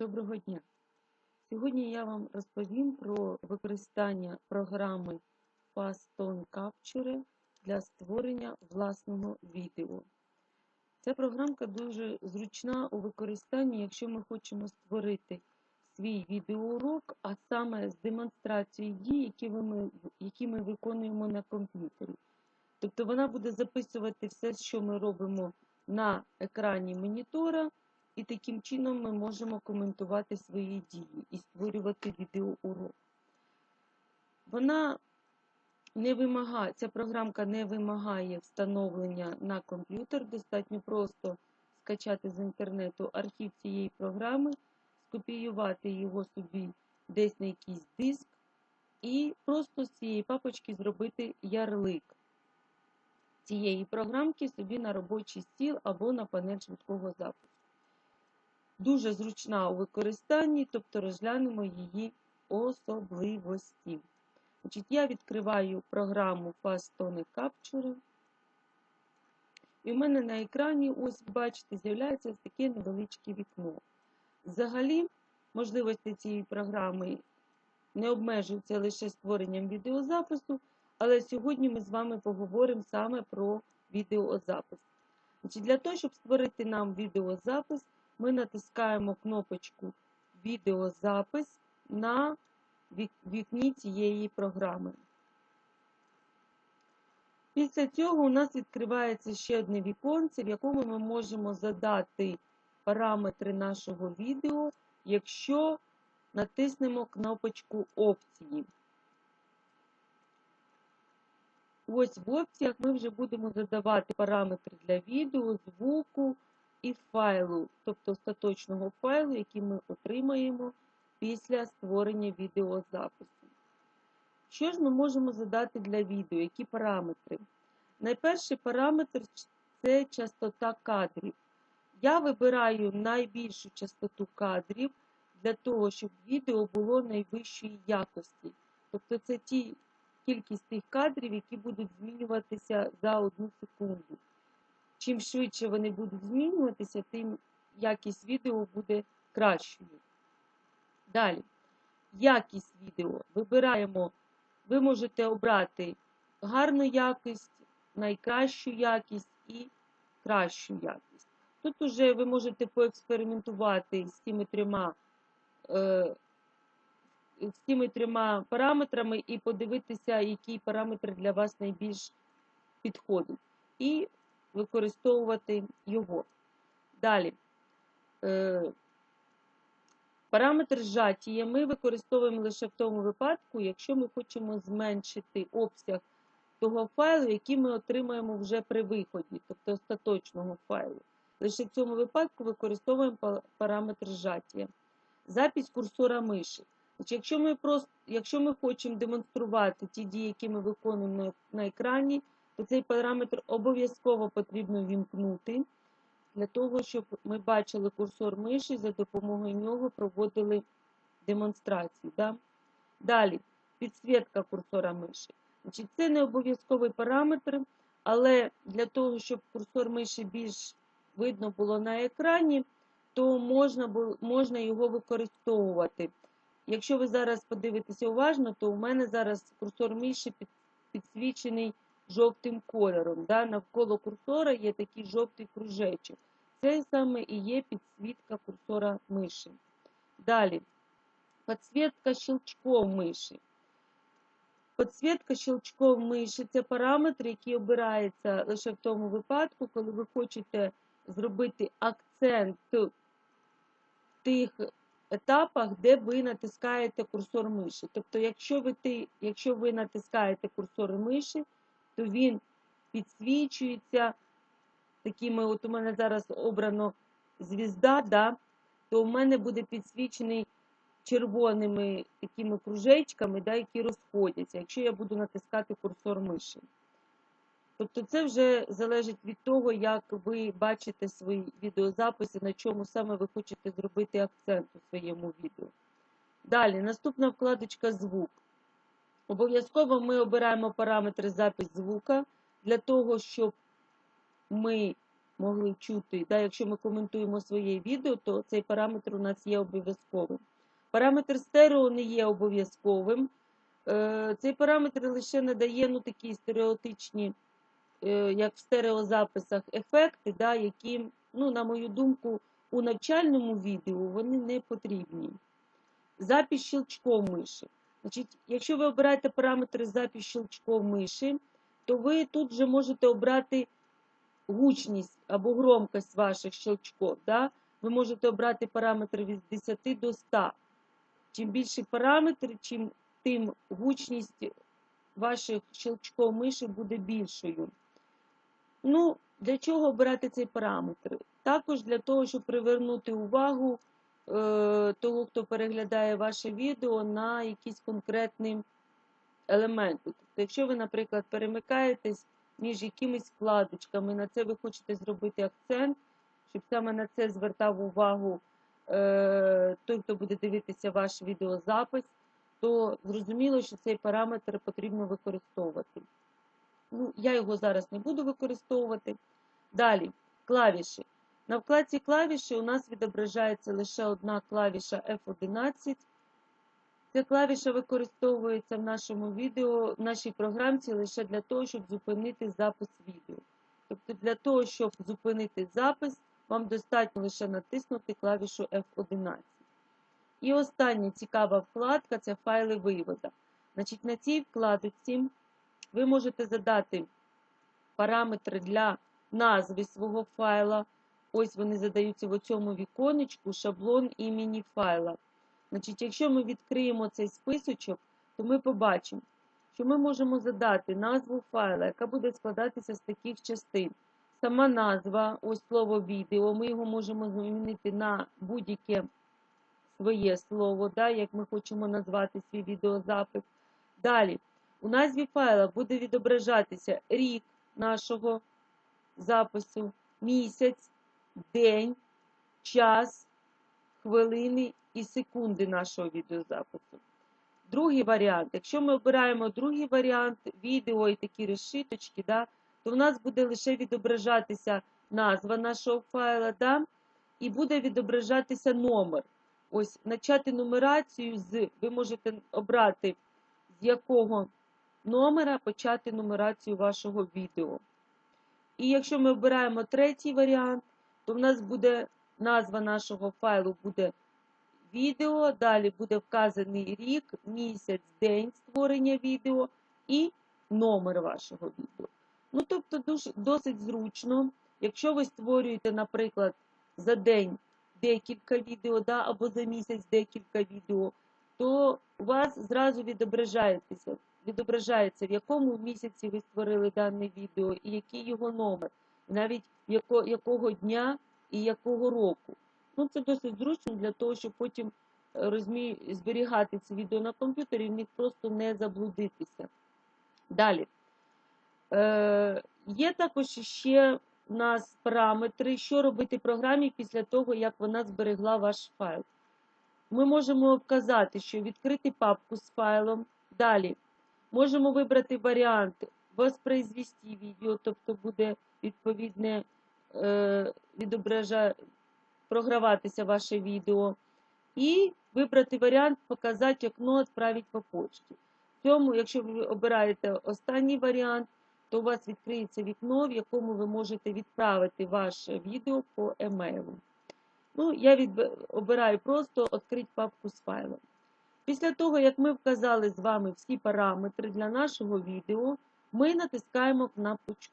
Доброго дня! Сьогодні я вам розповім про використання програми Fast Capture для створення власного відео. Ця програмка дуже зручна у використанні, якщо ми хочемо створити свій відеоурок, а саме з демонстрацією дій, які ми, які ми виконуємо на комп'ютері. Тобто вона буде записувати все, що ми робимо на екрані монітора. І таким чином ми можемо коментувати свої дії і створювати відеоурок. Вона не вимагає, ця програмка не вимагає встановлення на комп'ютер. Достатньо просто скачати з інтернету архів цієї програми, скопіювати його собі десь на якийсь диск, і просто з цієї папочки зробити ярлик цієї програмки собі на робочий стіл або на панель швидкого запису. Дуже зручна у використанні, тобто розглянемо її особливості. Значить, Я відкриваю програму Fast Capture. І в мене на екрані, ось, бачите, з'являється таке невеличке вікно. Взагалі, можливості цієї програми не обмежуються лише створенням відеозапису, але сьогодні ми з вами поговоримо саме про відеозапис. Значить, Для того, щоб створити нам відеозапис, ми натискаємо кнопочку Відеозапис на вікні цієї програми. Після цього у нас відкривається ще одне віконце, в якому ми можемо задати параметри нашого відео, якщо натиснемо кнопочку Опції. Ось в опціях ми вже будемо задавати параметри для відео, звуку і файлу, тобто остаточного файлу, який ми отримаємо після створення відеозапису. Що ж ми можемо задати для відео? Які параметри? Найперший параметр це частота кадрів. Я вибираю найбільшу частоту кадрів для того, щоб відео було найвищої якості. Тобто це ті кількість тих кадрів, які будуть змінюватися за одну секунду чим швидше вони будуть змінюватися, тим якість відео буде кращою. Далі, якість відео. Вибираємо, ви можете обрати гарну якість, найкращу якість і кращу якість. Тут уже ви можете поекспериментувати з цими трьома е, з цими трьома параметрами і подивитися, який параметр для вас найбільш підходить. І використовувати його. Далі. Е, параметр зжаття ми використовуємо лише в тому випадку, якщо ми хочемо зменшити обсяг того файлу, який ми отримаємо вже при виході, тобто остаточного файлу. Лише в цьому випадку використовуємо параметр зжаття. Запись курсора миші. Якщо ми просто, якщо ми хочемо демонструвати ті дії, які ми виконуємо на екрані, то цей параметр обов'язково потрібно вімкнути, для того, щоб ми бачили курсор миші, за допомогою нього проводили демонстрацію. Да? Далі, підсвітка курсора миші. Значить, Це не обов'язковий параметр, але для того, щоб курсор миші більш видно було на екрані, то можна можна його використовувати. Якщо ви зараз подивитеся уважно, то у мене зараз курсор миші підсвічений жовтим кольором. Да? Навколо курсора є такий жовтий кружечок. Це саме і є підсвітка курсора миші. Далі, підсвітка щелчком миші. Підсвітка щелчком миші це параметр, який обирається лише в тому випадку, коли ви хочете зробити акцент в тих етапах, де ви натискаєте курсор миші. Тобто, якщо ви якщо ви натискаєте курсор миші, то він підсвічується такими, от у мене зараз обрано звізда, да, то у мене буде підсвічений червоними такими кружечками, да, які розходяться, якщо я буду натискати курсор миші. Тобто це вже залежить від того, як ви бачите свої відеозаписи, на чому саме ви хочете зробити акцент у своєму відео. Далі, наступна вкладочка звук. Обов'язково ми обираємо параметри запис звука для того, щоб ми могли чути. Да, якщо ми коментуємо своє відео, то цей параметр у нас є обов'язковим. Параметр стерео не є обов'язковим. Е, Цей параметр лише надає ну, такі стереотичні, е, як в стереозаписах, ефекти, да, які, ну, на мою думку, у навчальному відео вони не потрібні. Запис щелчком миші. Значить, якщо ви обираєте параметри запис щелчком миші, то ви тут же можете обрати гучність або громкость ваших щелчків. Да? Ви можете обрати параметри від 10 до 100. Чим більші параметри, чим тим гучність ваших щелчков миші буде більшою. Ну, для чого обирати цей параметр? Також для того, щоб привернути увагу того, хто переглядає ваше відео на якісь конкретні елементи. Тобто, якщо ви, наприклад, перемикаєтесь між якимись вкладочками, на це ви хочете зробити акцент, щоб саме на це звертав увагу е, той, хто буде дивитися ваш відеозапис, то зрозуміло, що цей параметр потрібно використовувати. Ну, я його зараз не буду використовувати. Далі, клавіші. На вкладці клавіші у нас відображається лише одна клавіша F11. Ця клавіша використовується в нашому відео, в нашій програмці лише для того, щоб зупинити запис відео. Тобто для того, щоб зупинити запис, вам достатньо лише натиснути клавішу F11. І остання цікава вкладка це файли вивода. Значить, На цій вкладці ви можете задати параметри для назви свого файла. Ось вони задаються в цьому віконечку, шаблон імені файла. Значить, Якщо ми відкриємо цей списочок, то ми побачимо, що ми можемо задати назву файла, яка буде складатися з таких частин. Сама назва, ось слово відео, ми його можемо змінити на будь-яке своє слово, да, як ми хочемо назвати свій відеозапис. Далі, у назві файла буде відображатися рік нашого запису, місяць, день, час, хвилини і секунди нашого відеозапису. Другий варіант. Якщо ми обираємо другий варіант, відео і такі решіточки, да, то в нас буде лише відображатися назва нашого файла, да, і буде відображатися номер. Ось, почати нумерацію з, ви можете обрати, з якого номера почати нумерацію вашого відео. І якщо ми обираємо третій варіант, то в нас буде назва нашого файлу буде відео, далі буде вказаний рік, місяць, день створення відео і номер вашого відео. Ну, тобто, досить зручно, якщо ви створюєте, наприклад, за день декілька відео, да, або за місяць декілька відео, то у вас зразу відображається, відображається, в якому місяці ви створили дане відео і який його номер, навіть яко, якого дня і якого року. Ну, Це досить зручно для того, щоб потім розмі... зберігати ці відео на комп'ютері, в них просто не заблудитися. Далі. Е, Є також ще у нас параметри, що робити програмі після того, як вона зберегла ваш файл. Ми можемо вказати, що відкрити папку з файлом. Далі можемо вибрати варіант воспроизвести відео, тобто буде відповідне е, програватися ваше відео. І вибрати варіант Показати окно відправити по почті. В цьому, якщо ви обираєте останній варіант, то у вас відкриється вікно, в якому ви можете відправити ваше відео по емейлу. Ну, Я від... обираю просто відкрити папку з файлом. Після того, як ми вказали з вами всі параметри для нашого відео, ми натискаємо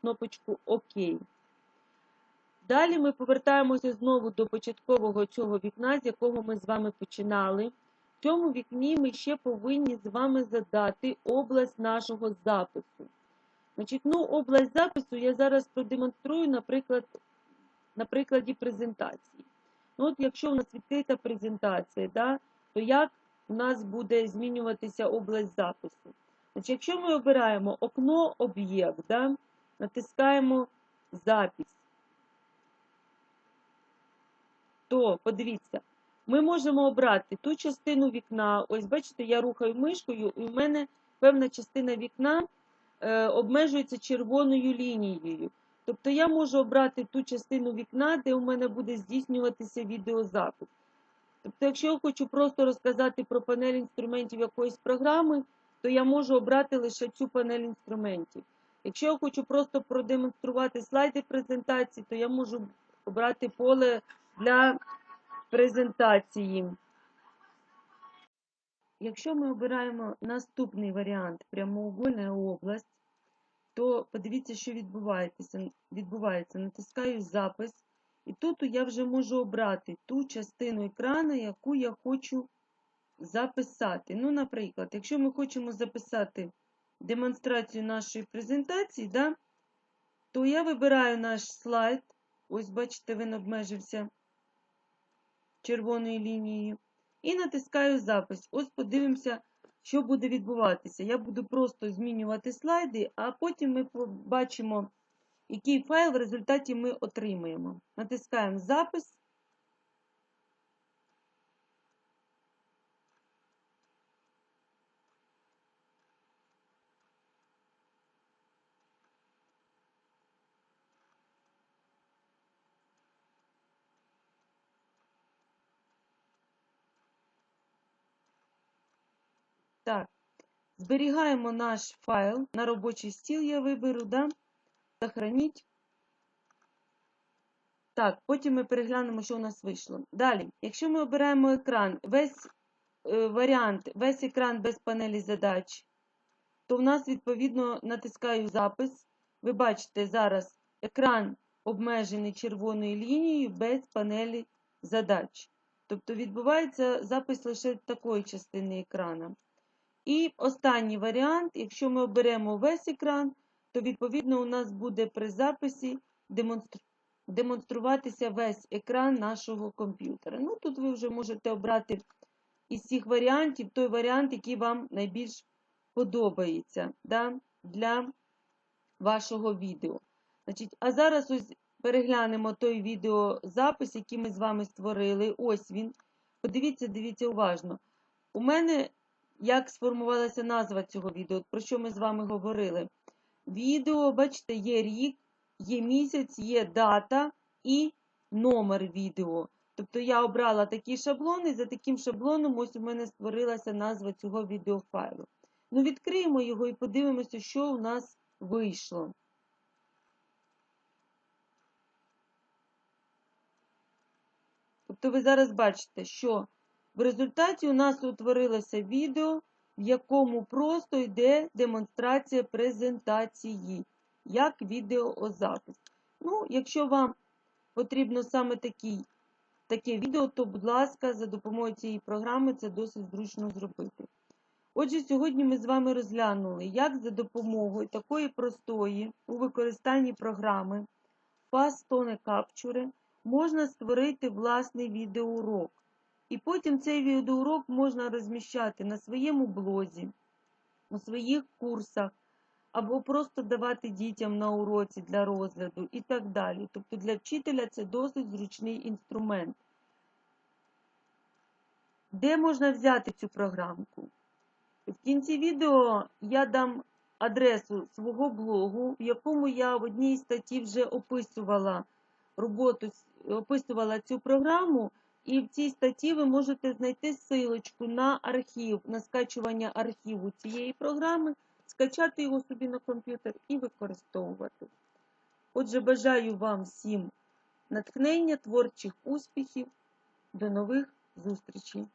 кнопочку ОК. Далі ми повертаємося знову до початкового цього вікна, з якого ми з вами починали. В цьому вікні ми ще повинні з вами задати область нашого запису. Значить, ну, Область запису я зараз продемонструю, наприклад, на прикладі презентації. Ну, от Якщо у нас відкрита презентація, да, то як у нас буде змінюватися область запису? Значить, Якщо ми обираємо окно об'єкт, да, натискаємо запись, то подивіться, ми можемо обрати ту частину вікна. Ось, бачите, я рухаю мишкою, і в мене певна частина вікна е, обмежується червоною лінією. Тобто я можу обрати ту частину вікна, де у мене буде здійснюватися відеозапис. Тобто, якщо я хочу просто розказати про панель інструментів якоїсь програми, то я можу обрати лише цю панель інструментів. Якщо я хочу просто продемонструвати слайди презентації, то я можу обрати поле для презентації. Якщо ми обираємо наступний варіант прямоугольна область, то подивіться, що відбувається. відбувається. Натискаю запис, і тут я вже можу обрати ту частину екрану, яку я хочу записати. Ну, наприклад, якщо ми хочемо записати демонстрацію нашої презентації, да, то я вибираю наш слайд. Ось, бачите, він обмежився червоною лінією. І натискаю запис. Ось подивимося, що буде відбуватися. Я буду просто змінювати слайди, а потім ми побачимо, який файл в результаті ми отримаємо. Натискаємо запис. Так, зберігаємо наш файл на робочий стіл, я виберу, да? Сохраніть. Так, потім ми переглянемо, що у нас вийшло. Далі, якщо ми обираємо екран, весь е, варіант, весь екран без панелі задач, то в нас, відповідно, натискаю запис. Ви бачите, зараз екран обмежений червоною лінією без панелі задач. Тобто відбувається запис лише такої частини екрану. І останній варіант, якщо ми оберемо весь екран, то відповідно у нас буде при записі демонструватися весь екран нашого комп'ютера. Ну, Тут ви вже можете обрати із цих варіантів той варіант, який вам найбільш подобається да, для вашого відео. Значить, А зараз ось переглянемо той відеозапис, який ми з вами створили. Ось він. Подивіться, дивіться уважно. У мене як сформувалася назва цього відео, про що ми з вами говорили. Відео, бачите, є рік, є місяць, є дата і номер відео. Тобто я обрала такий шаблон, і за таким шаблоном ось у мене створилася назва цього відеофайлу. Ну, відкриємо його і подивимося, що у нас вийшло. Тобто ви зараз бачите, що в результаті у нас утворилося відео, в якому просто йде демонстрація презентації, як відеозапис. Ну, Якщо вам потрібно саме такий, таке відео, то, будь ласка, за допомогою цієї програми це досить зручно зробити. Отже, сьогодні ми з вами розглянули, як за допомогою такої простої у використанні програми Fast Tone Capture можна створити власний відеоурок. І потім цей відеоурок можна розміщати на своєму блозі, у своїх курсах, або просто давати дітям на уроці для розгляду і так далі. Тобто для вчителя це досить зручний інструмент. Де можна взяти цю програмку? В кінці відео я дам адресу свого блогу, в якому я в одній статті вже описувала роботу, описувала цю програму. І в цій статті ви можете знайти ссылочку на архів, на скачування архіву цієї програми, скачати його собі на комп'ютер і використовувати. Отже, бажаю вам всім натхнення, творчих успіхів. До нових зустрічей!